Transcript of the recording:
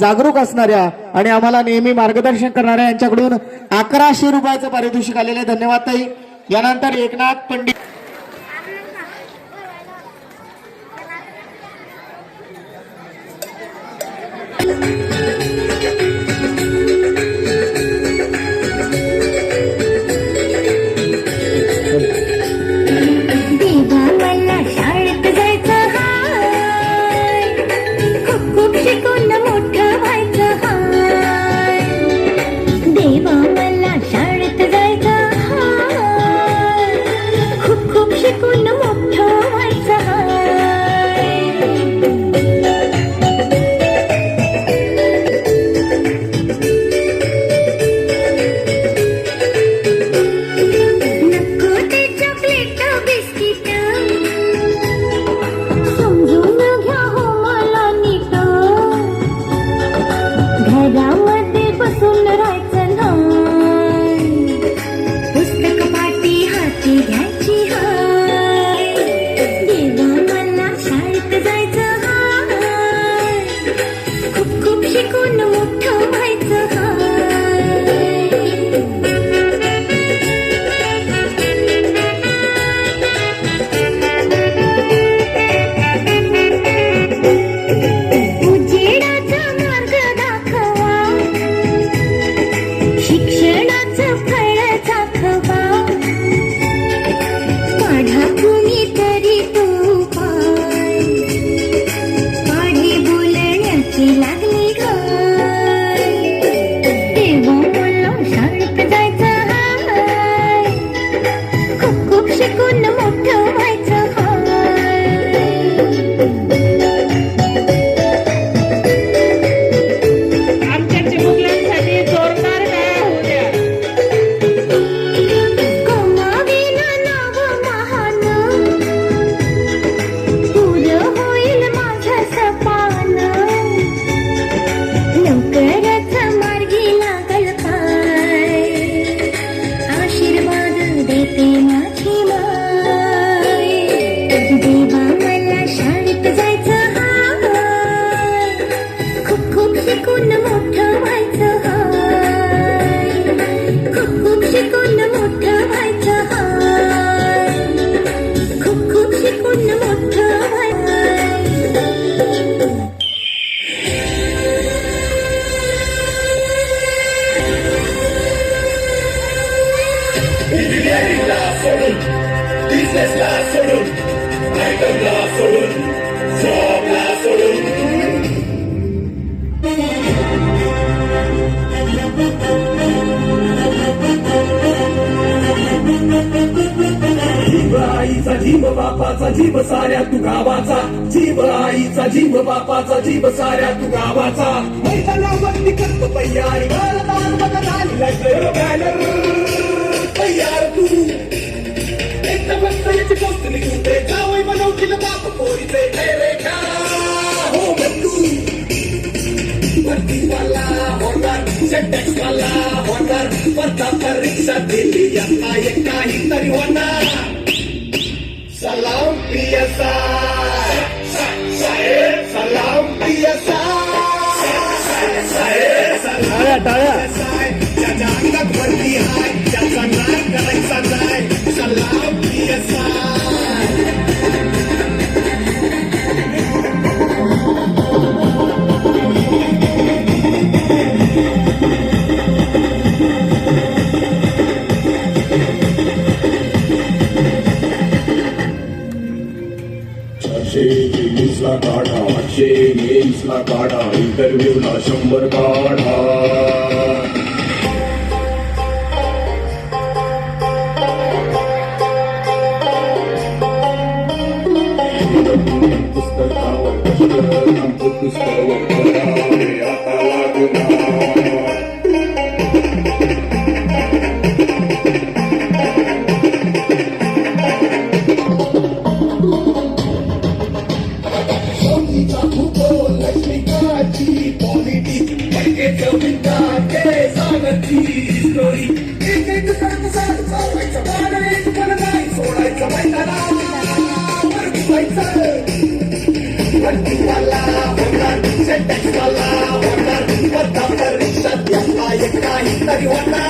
जागरूक असणाऱ्या आणि आम्हाला नेहमी मार्गदर्शन करणाऱ्या यांच्याकडून अकराशे रुपयाचं पारितोषिक आलेलं आहे. धन्यवाद ताई. यानंतर एकनाथ पंडित देवा देवा मला शाळेत जायचं हाय. खूप खूप शिकून मोठं व्हायचं हाय. खूप खूप शिकून मोठं व्हायचं हाय. खूप खूप शिकून मोठं व्हायचं आयटमला सोडून जॉबला सोडून जीव आईचा जीव बापाचा जीव साऱ्या तू गावाचा. जीव आईचा जीव बापाचा जीव साऱ्या तू गावाचा. मैदानावरती करतो तयारी banner working wala order sentex wala order pertama riksa dili yang ayek kahit dari wana salam biasa salam biasa saya saya saya saya चारशे ला काढा आठशे ला काढा इंटरव्ह्यूला शंभर काढा पुस्तकावर पुस्तकावर आता लागणार இவர் திங்கல்லா ஒன்றார் செட்டக்கல்லா ஒன்றார் இவர் தமிழர் சத்தியமா எக்கா இத்தடி ஒன்னா